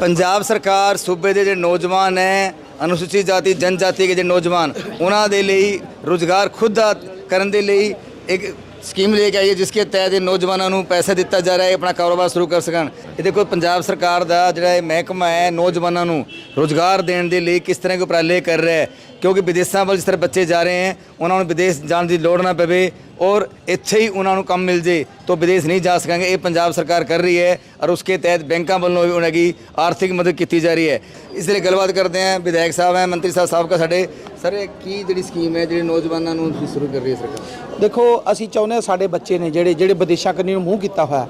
ਪੰਜਾਬ ਸਰਕਾਰ ਸੂਬੇ ਦੇ ਜਿਹੜੇ ਨੌਜਵਾਨ ਹੈ ਅਨੁਸੂਚਿਤ ਜਾਤੀ, ਜਨਜਾਤੀ ਦੇ ਜਿਹੜੇ ਨੌਜਵਾਨ, ਉਹਨਾਂ ਦੇ ਲਈ ਰੁਜ਼ਗਾਰ ਖੁਦ ਕਰਨ ਦੇ ਲਈ ਇੱਕ ਸਕੀਮ ਲੈ ਕੇ ਆਈ ਹੈ, ਜਿਸ ਕੇ ਤਹਿਤ ਇਹ ਨੌਜਵਾਨਾਂ ਨੂੰ ਪੈਸਾ ਦਿੱਤਾ ਜਾ ਰਿਹਾ ਹੈ ਆਪਣਾ ਕਾਰੋਬਾਰ ਸ਼ੁਰੂ ਕਰ ਸਕਣ। ਇਹ ਦੇਖੋ, ਪੰਜਾਬ ਸਰਕਾਰ ਦਾ ਜਿਹੜਾ ਇਹ ਮਹਿਕਮਾ ਹੈ, ਨੌਜਵਾਨਾਂ ਨੂੰ ਰੁਜ਼ਗਾਰ ਦੇਣ ਦੇ ਲਈ ਕਿਸ ਤਰ੍ਹਾਂ ਦੇ ਉਪਰਾਲੇ ਕਰ ਰਿਹਾ ਹੈ, ਕਿਉਂਕਿ ਵਿਦੇਸ਼ਾਂ ਵੱਲ ਜਿਸ ਤਰ੍ਹਾਂ ਬੱਚੇ ਜਾ ਰਹੇ ਹੈ, ਉਹਨਾਂ ਨੂੰ ਵਿਦੇਸ਼ ਜਾਣ ਦੀ ਲੋੜ ਨਾ ਪਵੇ ਔਰ ਇੱਥੇ ਹੀ ਉਹਨਾਂ ਨੂੰ ਕੰਮ ਮਿਲ ਜੇ ਤਾਂ ਵਿਦੇਸ਼ ਨਹੀਂ ਜਾ ਸਕਾਂਗੇ। ਇਹ ਪੰਜਾਬ ਸਰਕਾਰ ਕਰ ਰਹੀ ਹੈ ਔਰ ਉਸਕੇ ਤਹਿਤ ਬੈਂਕਾਂ ਵੱਲੋਂ ਵੀ ਉਹਨਾਂ ਦੀ ਆਰਥਿਕ ਮਦਦ ਕੀਤੀ ਜਾ ਰਹੀ ਹੈ। ਇਸ ਲਈ ਗੱਲਬਾਤ ਕਰਦੇ ਹਾਂ ਵਿਧਾਇਕ ਸਾਹਿਬ ਹੈ, ਮੰਤਰੀ ਸਾਹਿਬ ਸਾਹਿਬ ਸਾਬਕਾ ਸਾਡੇ। ਸਰ, ਇਹ ਕੀ ਜਿਹੜੀ ਸਕੀਮ ਹੈ, ਜਿਹੜੀ ਨੌਜਵਾਨਾਂ ਨੂੰ ਤੁਸੀਂ ਸ਼ੁਰੂ ਕਰ ਰਹੀ ਹੈ ਸਰਕਾਰ? ਦੇਖੋ, ਅਸੀਂ ਚਾਹੁੰਦੇ ਹਾਂ ਸਾਡੇ ਬੱਚੇ ਨੇ ਜਿਹੜੇ ਜਿਹੜੇ ਵਿਦੇਸ਼ਾਂ ਕੰਨੀ ਨੂੰ ਮੂੰਹ ਕੀਤਾ ਹੋਇਆ,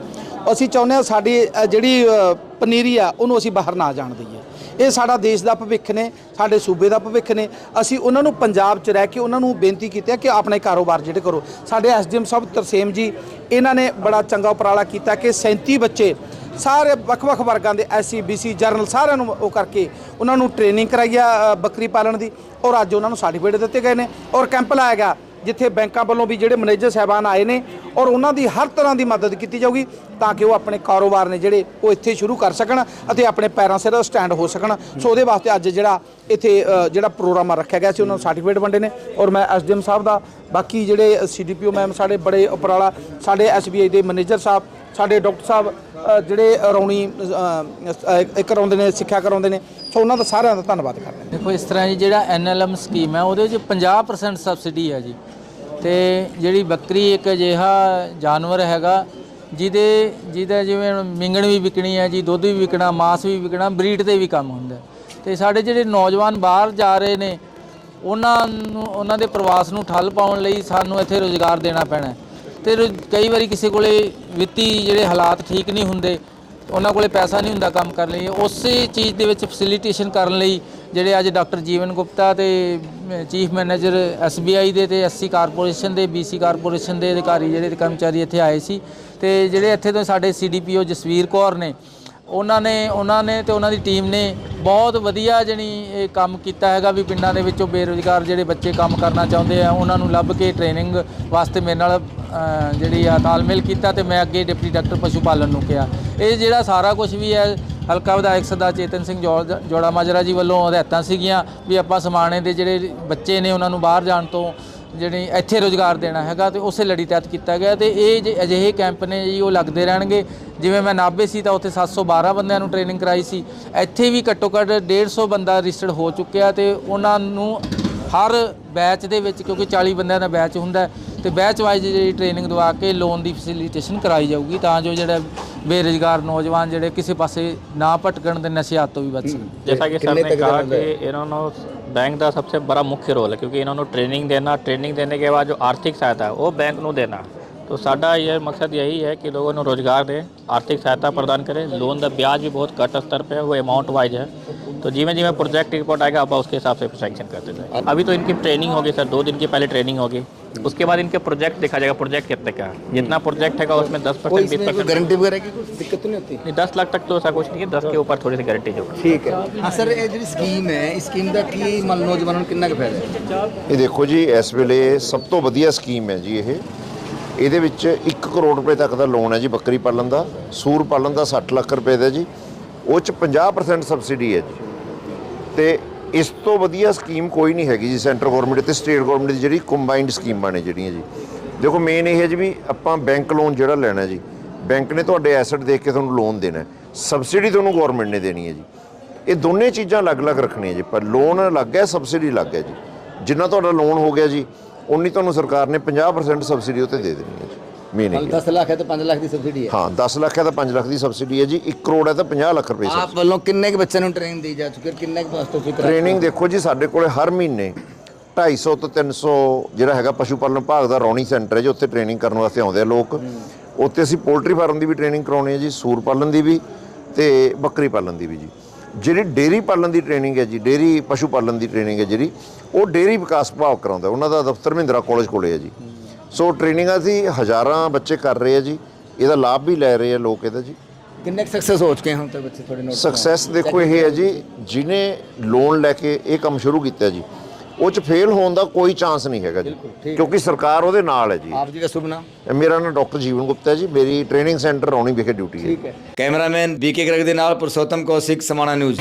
ਅਸੀਂ ਚਾਹੁੰਦੇ ਹਾਂ ਸਾਡੀ ਜਿਹੜੀ ਪਨੀਰੀ ਆ, ਉਹਨੂੰ ਅਸੀਂ ਬਾਹਰ ਨਾ ਜਾਣ ਦਈਏ। ਇਹ ਸਾਡਾ ਦੇਸ਼ ਦਾ ਭਵਿੱਖ ਨੇ, ਸਾਡੇ ਸੂਬੇ ਦਾ ਭਵਿੱਖ ਨੇ। ਅਸੀਂ ਉਹਨਾਂ ਨੂੰ ਪੰਜਾਬ 'ਚ ਰਹਿ ਕੇ ਉਹਨਾਂ ਨੂੰ ਬੇਨਤੀ ਕੀਤੀ ਹੈ ਕਿ ਆਪਣੇ ਕਾਰੋਬਾਰ ਜਿਹੜੇ ਕਰੋ। ਸਾਡੇ ਐਸਡੀਐਮ ਸਾਹਿਬ ਤਰਸੇਮ ਜੀ, ਇਹਨਾਂ ਨੇ ਬੜਾ ਚੰਗਾ ਉਪਰਾਲਾ ਕੀਤਾ ਕਿ 37 ਬੱਚੇ, ਸਾਰੇ ਵੱਖ-ਵੱਖ ਵਰਗਾਂ ਦੇ ਐਸਸੀ ਬੀਸੀ ਜਰਨਲ ਸਾਰਿਆਂ ਨੂੰ ਉਹ ਕਰਕੇ ਉਹਨਾਂ ਨੂੰ ਟ੍ਰੇਨਿੰਗ ਕਰਾਈ ਆ ਬੱਕਰੀ ਪਾਲਣ ਦੀ। ਔਰ ਅੱਜ ਉਹਨਾਂ ਨੂੰ ਸਰਟੀਫਿਕੇਟ ਦਿੱਤੇ ਗਏ ਨੇ। ਔਰ ਕੈਂਪ ਲਾਇਆ ਗਿਆ। ਜਿੱਥੇ ਬੈਂਕਾਂ ਵੱਲੋਂ ਵੀ ਜਿਹੜੇ ਮੈਨੇਜਰ ਸਾਹਿਬਾਨ ਆਏ ਨੇ ਔਰ ਉਹਨਾਂ ਦੀ ਹਰ ਤਰ੍ਹਾਂ ਦੀ ਮਦਦ ਕੀਤੀ ਜਾਊਗੀ ਤਾਂ ਕਿ ਉਹ ਆਪਣੇ ਕਾਰੋਬਾਰ ਨੇ ਜਿਹੜੇ ਉਹ ਇੱਥੇ ਸ਼ੁਰੂ ਕਰ ਸਕਣ ਅਤੇ ਆਪਣੇ ਪੈਰਾਂ ਸਿਰ ਸਟੈਂਡ ਹੋ ਸਕਣ। ਸੋ ਉਹਦੇ ਵਾਸਤੇ ਅੱਜ ਜਿਹੜਾ ਇੱਥੇ ਜਿਹੜਾ ਪ੍ਰੋਗਰਾਮ ਰੱਖਿਆ ਗਿਆ ਸੀ, ਉਹਨਾਂ ਨੂੰ ਸਰਟੀਫਿਕੇਟ ਵੰਡੇ ਨੇ ਔਰ ਮੈਂ ਐਸਡੀਐਮ ਸਾਹਿਬ ਦਾ, ਬਾਕੀ ਜਿਹੜੇ ਸੀਡੀਪੀਓ ਮੈਮ ਸਾਡੇ ਬੜੇ ਉਪਰਾਲਾ, ਸਾਡੇ ਐਸਬੀਆਈ ਦੇ ਮੈਨੇਜਰ ਸਾਹਿਬ, ਸਾਡੇ ਡਾਕਟਰ ਸਾਹਿਬ ਜਿਹੜੇ ਰੌਣੀ ਇੱਕ ਕਰਾਉਂਦੇ ਨੇ, ਸਿੱਖਿਆ ਕਰਾਉਂਦੇ ਨੇ, ਸੋ ਉਹਨਾਂ ਦਾ ਸਾਰਿਆਂ ਦਾ ਧੰਨਵਾਦ ਕਰਦੇ ਹਾਂ। ਦੇਖੋ, ਇਸ ਤਰ੍ਹਾਂ ਜੀ ਜਿਹੜਾ ਐਨਐਲਐਮ ਸਕੀਮ ਹੈ, ਉਹਦੇ ਵਿੱਚ 50% ਸਬਸਿਡੀ ਹੈ ਜੀ। ਤੇ ਜਿਹੜੀ ਬੱਕਰੀ ਇੱਕ ਅਜਿਹਾ ਜਾਨਵਰ ਹੈਗਾ, ਜਿਹਦੇ, ਜਿਹਦਾ ਜਿਵੇਂ ਹੁਣ ਮਿੰਗਣ ਵੀ ਵਿਕਣੀ ਹੈ ਜੀ, ਦੁੱਧ ਵੀ ਵਿਕਣਾ, ਮਾਸ ਵੀ ਵਿਕਣਾ, ਬਰੀਡ ਤੇ ਵੀ ਕੰਮ ਹੁੰਦਾ। ਹੈ। ਤੇ ਸਾਡੇ ਜਿਹੜੇ ਨੌਜਵਾਨ ਬਾਹਰ ਜਾ ਰਹੇ ਨੇ, ਉਹਨਾਂ ਨੂੰ, ਉਹਨਾਂ ਦੇ ਪ੍ਰਵਾਸ ਨੂੰ ਠੱਲ ਪਾਉਣ ਲਈ ਸਾਨੂੰ ਇੱਥੇ ਰੋਜ਼ਗਾਰ ਦੇਣਾ ਪੈਣਾ ਤੇ ਕਈ ਵਾਰੀ ਕਿਸੇ ਕੋਲੇ ਵਿੱਤੀ ਜਿਹੜੇ ਹਾਲਾਤ ਠੀਕ ਨਹੀਂ ਹੁੰਦੇ, ਉਹਨਾਂ ਕੋਲੇ ਪੈਸਾ ਨਹੀਂ ਹੁੰਦਾ ਕੰਮ ਕਰਨ ਲਈ। ਉਸੇ ਚੀਜ਼ ਦੇ ਵਿੱਚ ਫੈਸਿਲਿਟੇਸ਼ਨ ਕਰਨ ਲਈ ਜਿਹੜੇ ਅੱਜ ਡਾਕਟਰ ਜੀਵਨ ਗੁਪਤਾ ਤੇ ਚੀਫ ਮੈਨੇਜਰ ਐਸਬੀਆਈ ਦੇ ਤੇ ਐਸਸੀ ਕਾਰਪੋਰੇਸ਼ਨ ਦੇ ਬੀਸੀ ਕਾਰਪੋਰੇਸ਼ਨ ਦੇ ਅਧਿਕਾਰੀ ਜਿਹੜੇ ਕਰਮਚਾਰੀ ਇੱਥੇ ਆਏ ਸੀ ਤੇ ਜਿਹੜੇ ਇੱਥੇ ਤੋਂ ਸਾਡੇ ਸੀਡੀਪੀਓ ਜਸਵੀਰ ਕੌਰ ਨੇ ਉਹਨਾਂ ਨੇ ਉਹਨਾਂ ਨੇ ਤੇ ਉਹਨਾਂ ਦੀ ਟੀਮ ਨੇ ਬਹੁਤ ਵਧੀਆ ਜਣੀ ਇਹ ਕੰਮ ਕੀਤਾ ਹੈਗਾ ਵੀ ਪਿੰਡਾਂ ਦੇ ਵਿੱਚੋਂ ਬੇਰੁਜ਼ਗਾਰ ਜਿਹੜੇ ਬੱਚੇ ਕੰਮ ਕਰਨਾ ਚਾਹੁੰਦੇ ਆ, ਉਹਨਾਂ ਨੂੰ ਲੱਭ ਕੇ ਟ੍ਰੇਨਿੰਗ ਵਾਸਤੇ ਮੇਰੇ ਨਾਲ ਜਿਹੜੀ ਆ ਤਾਲਮੇਲ ਕੀਤਾ ਤੇ ਮੈਂ ਅੱਗੇ ਡਿਪਟੀ ਡਾਕਟਰ ਪਸ਼ੂ ਪਾਲਣ ਨੂੰ ਕਿਹਾ। ਇਹ ਜਿਹੜਾ ਸਾਰਾ ਕੁਝ ਵੀ ਹੈ, ਹਲਕਾ ਵਿਧਾਇਕ ਸਰਦਾਰ ਚੇਤਨ ਸਿੰਘ ਜੋੜ- ਜੋੜਾ ਮਾਜਰਾ ਜੀ ਵੱਲੋਂ ਹਦਾਇਤਾਂ ਸੀਗੀਆਂ ਵੀ ਆਪਾਂ ਸਮਾਣੇ ਦੇ ਜਿਹੜੇ ਬੱਚੇ ਨੇ ਉਹਨਾਂ ਨੂੰ ਬਾਹਰ ਜਾਣ ਤੋਂ ਜਿਹੜੀ ਇੱਥੇ ਰੋਜ਼ਗਾਰ ਦੇਣਾ ਹੈਗਾ ਤੇ ਉਸੇ ਲੜੀ ਤਹਿਤ ਕੀਤਾ ਗਿਆ ਤੇ ਇਹ ਜੇ ਅਜਿਹੇ ਕੈਂਪ ਨੇ ਜੀ ਉਹ ਲੱਗਦੇ ਰਹਿਣਗੇ। ਜਿਵੇਂ ਮੈਂ ਨਾਭੇ ਸੀ ਤਾਂ ਉੱਥੇ 712 ਬੰਦਿਆਂ ਨੂੰ ਟ੍ਰੇਨਿੰਗ ਕਰਾਈ ਸੀ। ਇੱਥੇ ਵੀ ਘੱਟੋ ਘੱਟ 150 ਬੰਦਾ ਰਜਿਸਟਰਡ ਹੋ ਚੁੱਕਿਆ ਤੇ ਉਹਨਾਂ ਨੂੰ ਹਰ ਬੈਚ ਦੇ ਵਿੱਚ ਕਿਉਂਕਿ 40 ਬੰਦਿਆਂ ਦਾ ਬੈਚ ਹੁੰਦਾ ਹੈ, ਤੇ ਬੈਚ ਵਾਈਜ਼ ਜਿਹੜੀ ਟ੍ਰੇਨਿੰਗ ਦਵਾ ਕੇ ਲੋਨ ਦੀ ਫੈਸਿਲਿਟੇਸ਼ਨ ਕਰਾਈ ਜਾਊਗੀ ਤਾਂ ਜੋ ਜਿਹੜਾ ਬੇਰੁਜ਼ਗਾਰ ਨੌਜਵਾਨ ਜਿਹੜੇ ਕਿਸੇ ਪਾਸੇ ਨਾ ਭਟਕਣ ਦੇ ਨਸ਼ਿਆਤ ਤੋਂ ਵੀ ਬਚ ਸਕਣ जैसा कि सर कितने ने तक कहा रहता कि इन्होंने बैंक का सबसे बड़ा मुख्य रोल है क्योंकि इन्होंने ट्रेनिंग देना ट्रेनिंग देने के बाद जो आर्थिक सहायता है वो बैंक ਨੂੰ देना तो ਸਾਡਾ ਇਹ ਮਕਸਦ यही है कि लोगों ਨੂੰ रोजगार दें आर्थिक सहायता प्रदान करें लोन का ब्याज भी बहुत कट स्तर पे है वो अमाउंट वाइज है तो जिमें जिमें प्रोजेक्ट रिपोर्ट आएगा आप उसके हिसाब से सैंक्शन करते जाए अभी तो इनकी ट्रेनिंग होगी सर दो दिन की पहले ट्रेनिंग होगी उसके बाद इनके प्रोजेक्ट देखा जाएगा प्रोजेक्ट कितने का है जितना प्रोजेक्ट है उसमें दस कोई परसेंट बीस इसमें कोई परसेंट गारंटी वगैरह की कुछ दिक्कत तो नहीं होती नहीं दस लाख तक तो ऐसा कुछ नहीं है दस के ऊपर थोड़ी सी गारंटी जो ਠੀਕ ਹੈ ਹਾਂ ਸਰ ਇਹ ਜਿਹੜੀ ਸਕੀਮ ਹੈ ਇਸ ਸਕੀਮ ਦਾ ਕੀ ਮੰਨ ਲਓ ਨੌਜਵਾਨਾਂ ਨੂੰ ਕਿੰਨਾ ਕੁ ਫਾਇਦਾ ਹੈ ਇਹ ਦੇਖੋ ਜੀ ਇਸ ਵੇਲੇ ਸਭ ਤੋਂ ਵਧੀਆ ਸਕੀਮ ਹੈ ਜੀ ਇਹ ਇਹਦੇ ਵਿੱਚ 1 ਕਰੋੜ ਰੁਪਏ ਤੱਕ ਦਾ ਲੋਨ ਹੈ ਜੀ ਬੱਕਰੀ ਪਾਲਣ ਦਾ ਸੂਰ ਪਾਲਣ ਦਾ 60 ਲੱਖ ਰੁਪਏ ਦਾ ਜੀ ਉਹ ਚ 50% ਸਬਸਿਡੀ ਹੈ ਜੀ ਤੇ ਇਸ ਤੋਂ ਵਧੀਆ ਸਕੀਮ ਕੋਈ ਨਹੀਂ ਹੈਗੀ ਜੀ ਸੈਂਟਰ ਗਵਰਨਮੈਂਟ ਤੇ ਸਟੇਟ ਗਵਰਨਮੈਂਟ ਦੀ ਜਿਹੜੀ ਕੰਬਾਈਨਡ ਸਕੀਮਾਂ ਨੇ ਜਿਹੜੀਆਂ ਜੀ। ਦੇਖੋ ਮੇਨ ਇਹ ਹੈ ਜੀ ਵੀ ਆਪਾਂ ਬੈਂਕ ਲੋਨ ਜਿਹੜਾ ਲੈਣਾ ਜੀ ਬੈਂਕ ਨੇ ਤੁਹਾਡੇ ਐਸੈਟ ਦੇਖ ਕੇ ਤੁਹਾਨੂੰ ਲੋਨ ਦੇਣਾ ਸਬਸਿਡੀ ਤੁਹਾਨੂੰ ਗਵਰਨਮੈਂਟ ਨੇ ਦੇਣੀ ਹੈ ਜੀ। ਇਹ ਦੋਨੇ ਚੀਜ਼ਾਂ ਅਲੱਗ-ਅਲੱਗ ਰੱਖਣੀਆਂ ਜੀ, ਪਰ ਲੋਨ ਅਲੱਗ ਹੈ ਸਬਸਿਡੀ ਅਲੱਗ ਹੈ ਜੀ। ਜਿੰਨਾ ਤੁਹਾਡਾ ਲੋਨ ਹੋ ਗਿਆ ਜੀ ਉਨੀ ਤੁਹਾਨੂੰ ਸਰਕਾਰ ਨੇ 50% ਸਬਸਿਡੀ ਉੱਤੇ ਦੇ ਦੇਣੀ ਹੈ ਜੀ। ਮੇਨ ਇਹ ਹੈ। 10 ਲੱਖ ਹੈ ਤਾਂ 5 ਲੱਖ ਦੀ ਸਬਸਿਡੀ ਹੈ। ਹਾਂ 10 ਲੱਖ ਹੈ ਤਾਂ 5 ਲੱਖ ਦੀ ਸਬਸਿਡੀ ਹੈ ਜੀ। 1 ਕਰੋੜ ਹੈ ਤਾਂ 50 ਲੱਖ ਰੁਪਏ ਆਪ ਵੱਲੋਂ ਕਿੰਨੇ ਕੁ ਬੱਚਿਆਂ ਨੂੰ ਟ੍ਰੇਨਿੰਗ ਦੀ ਜਾ ਚੁੱਕੀ ਹੈ? ਕਿੰਨੇ ਕੁ ਵਾਸਤੇ ਤੁਸੀਂ ਟ੍ਰੇਨਿੰਗ ਦੇਖੋ ਜੀ ਸਾਡੇ ਕੋਲੇ ਹਰ ਮਹੀਨੇ 250 ਤੋਂ 300 ਜਿਹੜਾ ਹੈਗਾ ਪਸ਼ੂ ਪਾਲਣ ਵਿਭਾਗ ਦਾ ਰੌਣੀ ਸੈਂਟਰ ਹੈ ਜੀ ਉੱਥੇ ਟ੍ਰੇਨਿੰਗ ਕਰਨ ਵਾਸਤੇ ਆਉਂਦੇ ਆ ਲੋਕ। ਉੱਥੇ ਅਸੀਂ ਪੋਲਟਰੀ ਫਾਰਮ ਦੀ ਵੀ ਟ੍ਰੇਨਿੰਗ ਕਰਾਉਣੀ ਹੈ ਜੀ ਸੂਰ ਪਾਲਣ ਦੀ ਵੀ ਤੇ ਬੱਕਰੀ ਪਾਲਣ ਦੀ ਵੀ ਜੀ। ਜਿਹੜੀ ਡੇਰੀ ਪਾਲਣ ਦੀ ਟ੍ਰੇਨਿੰਗ ਹੈ ਜੀ ਡੇਰੀ ਪਸ਼ੂ ਪਾਲਣ ਦੀ ਟ੍ਰੇਨਿੰਗ ਹੈ ਜਿਹੜੀ ਉਹ ਡੇਰੀ ਵਿਕਾਸ ਵਿਭਾਗ ਕਰਾਉਂਦਾ ਉਹਨਾਂ ਦਾ ਦਫ਼ਤਰ ਮਹਿੰਦਰਾ ਕਾਲਜ ਕੋਲੇ ਹੈ ਜੀ। ਸੋ ਟ੍ਰੇਨਿੰਗਾਂ ਅਸੀਂ ਹਜ਼ਾਰਾਂ ਬੱਚੇ ਕਰ ਰਹੇ ਆ ਜੀ। ਇਹਦਾ ਲਾਭ ਵੀ ਲੈ ਰਹੇ ਆ ਲੋਕ ਇਹਦਾ ਜੀ। ਕਿੰਨੇ ਕੁ ਸਕਸੈਸ ਹੋ ਚੁੱਕੇ ਹੁਣ ਤੱਕ ਬੱਚੇ ਤੁਹਾਡੇ ਨੋਟ ਸਕਸੈਸ ਦੇਖੋ ਇਹ ਹੈ ਜੀ ਜਿਨੇ ਲੋਨ ਲੈ ਕੇ ਇਹ ਕੰਮ ਸ਼ੁਰੂ ਕੀਤਾ ਜੀ ਉਹ ਚ ਫੇਲ ਹੋਣ ਦਾ ਕੋਈ ਚਾਂਸ ਨਹੀਂ ਹੈਗਾ ਜੀ। ਕਿਉਂਕਿ ਸਰਕਾਰ ਉਹਦੇ ਨਾਲ ਹੈ ਜੀ। ਆਪ ਜੀ ਦਾ ਸ਼ੁਭ ਨਾਮ? ਮੇਰਾ ਨਾਮ ਡਾਕਟਰ ਜੀਵਨ ਗੁਪਤਾ ਹੈ ਜੀ ਮੇਰੀ ਟ੍ਰੇਨਿੰਗ ਸੈਂਟਰ ਰੌਣੀ ਵਿਖੇ ਡਿਊਟੀ ਹੈ। ਕੈਮਰਾਮੈਨ ਬੀਕੇ ਗਰਗ ਦੇ ਨਾਲ ਪੁਰਸ਼ੋਤਮ ਕੌਸ਼ਿਕ ਸਮਾਣਾ ਨਿਊਜ਼